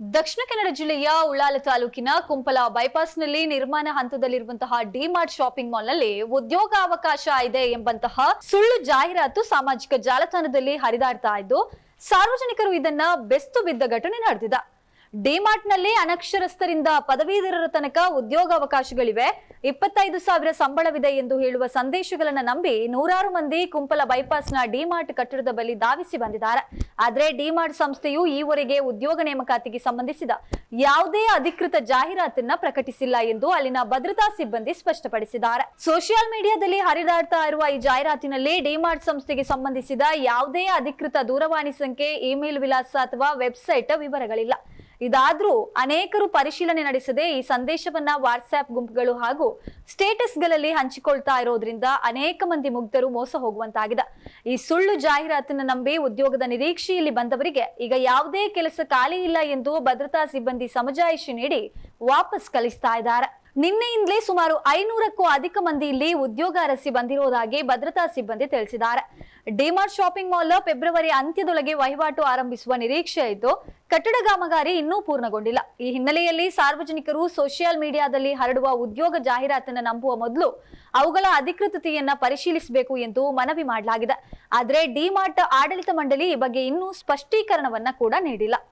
ದಕ್ಷಿಣ ಕನ್ನಡ ಜಿಲ್ಲೆಯ ಉಳ್ಳಾಲ ತಾಲೂಕಿನ ಕುಂಪಲ ಬೈಪಾಸ್ನಲ್ಲಿ ನಿರ್ಮಾಣ ಹಂತದಲ್ಲಿರುವಂತಹ ಡಿಮಾರ್ಟ್ ಶಾಪಿಂಗ್ ಮಾಲ್ನಲ್ಲಿ ಉದ್ಯೋಗಾವಕಾಶ ಇದೆ ಎಂಬಂತಹ ಸುಳ್ಳು ಜಾಹೀರಾತು ಸಾಮಾಜಿಕ ಜಾಲತಾಣದಲ್ಲಿ ಹರಿದಾಡ್ತಾ ಇದ್ದು, ಸಾರ್ವಜನಿಕರು ಇದನ್ನ ಬೆಸ್ತು ಬಿದ್ದ ಘಟನೆ ನಡೆದಿದೆ. ಡಿಮಾರ್ಟ್ನಲ್ಲಿ ಅನಕ್ಷರಸ್ಥರಿಂದ ಪದವೀಧರರ ತನಕ ಉದ್ಯೋಗಾವಕಾಶಗಳಿವೆ ಇಪ್ಪತ್ತೈದು ಸಾವಿರ ಸಂಬಳವಿದೆ ಎಂದು ಹೇಳುವ ಸಂದೇಶಗಳನ್ನು ನಂಬಿ ನೂರಾರು ಮಂದಿ ಕುಂಪಲ ಬೈಪಾಸ್ನ ಡಿಮಾರ್ಟ್ ಕಟ್ಟಡದ ಬಳಿ ಧಾವಿಸಿ ಬಂದಿದ್ದಾರೆ. ಆದರೆ ಡಿಮಾರ್ಟ್ ಸಂಸ್ಥೆಯು ಈವರೆಗೆ ಉದ್ಯೋಗ ನೇಮಕಾತಿಗೆ ಸಂಬಂಧಿಸಿದ ಯಾವುದೇ ಅಧಿಕೃತ ಜಾಹೀರಾತನ್ನ ಪ್ರಕಟಿಸಿಲ್ಲ ಎಂದು ಅಲ್ಲಿನ ಭದ್ರತಾ ಸಿಬ್ಬಂದಿ ಸ್ಪಷ್ಟಪಡಿಸಿದ್ದಾರೆ. ಸೋಷಿಯಲ್ ಮೀಡಿಯಾದಲ್ಲಿ ಹರಿದಾಡ್ತಾ ಇರುವ ಈ ಜಾಹೀರಾತಿನಲ್ಲಿ ಡಿಮಾರ್ಟ್ ಸಂಸ್ಥೆಗೆ ಸಂಬಂಧಿಸಿದ ಯಾವುದೇ ಅಧಿಕೃತ ದೂರವಾಣಿ ಸಂಖ್ಯೆ, ಇಮೇಲ್ ವಿಳಾಸ ಅಥವಾ ವೆಬ್ಸೈಟ್ ವಿವರಗಳಿಲ್ಲ. ಇದಾದ್ರೂ ಅನೇಕರು ಪರಿಶೀಲನೆ ನಡೆಸದೆ ಈ ಸಂದೇಶವನ್ನ ವಾಟ್ಸ್ಆಪ್ ಗುಂಪುಗಳು ಹಾಗೂ ಸ್ಟೇಟಸ್ಗಳಲ್ಲಿ ಹಂಚಿಕೊಳ್ತಾ ಇರೋದ್ರಿಂದ ಅನೇಕ ಮಂದಿ ಮುಗ್ಧರು ಮೋಸ ಹೋಗುವಂತಾಗಿದೆ. ಈ ಸುಳ್ಳು ಜಾಹೀರಾತನ್ನ ನಂಬಿ ಉದ್ಯೋಗದ ನಿರೀಕ್ಷೆಯಲ್ಲಿ ಬಂದವರಿಗೆ ಈಗ ಯಾವುದೇ ಕೆಲಸ ಖಾಲಿ ಇಲ್ಲ ಎಂದು ಭದ್ರತಾ ಸಿಬ್ಬಂದಿ ಸಮಜಾಯಿಷಿ ನೀಡಿ ವಾಪಸ್ ಕಳಿಸ್ತಾ ಇದ್ದಾರೆ. ನಿನ್ನೆಯಿಂದಲೇ ಸುಮಾರು ಐನೂರಕ್ಕೂ ಅಧಿಕ ಮಂದಿ ಇಲ್ಲಿ ಉದ್ಯೋಗ ಅರಸಿ ಬಂದಿರುವುದಾಗಿ ಭದ್ರತಾ ಸಿಬ್ಬಂದಿ ತಿಳಿಸಿದ್ದಾರೆ. ಡಿಮಾರ್ಟ್ ಶಾಪಿಂಗ್ ಮಾಲ್ ಫೆಬ್ರವರಿ ಅಂತ್ಯದೊಳಗೆ ವಹಿವಾಟು ಆರಂಭಿಸುವ ನಿರೀಕ್ಷೆ ಇದ್ದು, ಕಟ್ಟಡ ಕಾಮಗಾರಿ ಇನ್ನೂ ಪೂರ್ಣಗೊಂಡಿಲ್ಲ. ಈ ಹಿನ್ನೆಲೆಯಲ್ಲಿ ಸಾರ್ವಜನಿಕರು ಸೋಷಿಯಲ್ ಮೀಡಿಯಾದಲ್ಲಿ ಹರಡುವ ಉದ್ಯೋಗ ಜಾಹೀರಾತನ್ನು ನಂಬುವ ಮೊದಲು ಅವುಗಳ ಅಧಿಕೃತತೆಯನ್ನ ಪರಿಶೀಲಿಸಬೇಕು ಎಂದು ಮನವಿ ಮಾಡಲಾಗಿದೆ. ಆದರೆ ಡಿಮಾರ್ಟ್ ಆಡಳಿತ ಮಂಡಳಿ ಈ ಬಗ್ಗೆ ಇನ್ನೂ ಸ್ಪಷ್ಟೀಕರಣವನ್ನ ಕೂಡ ನೀಡಿಲ್ಲ.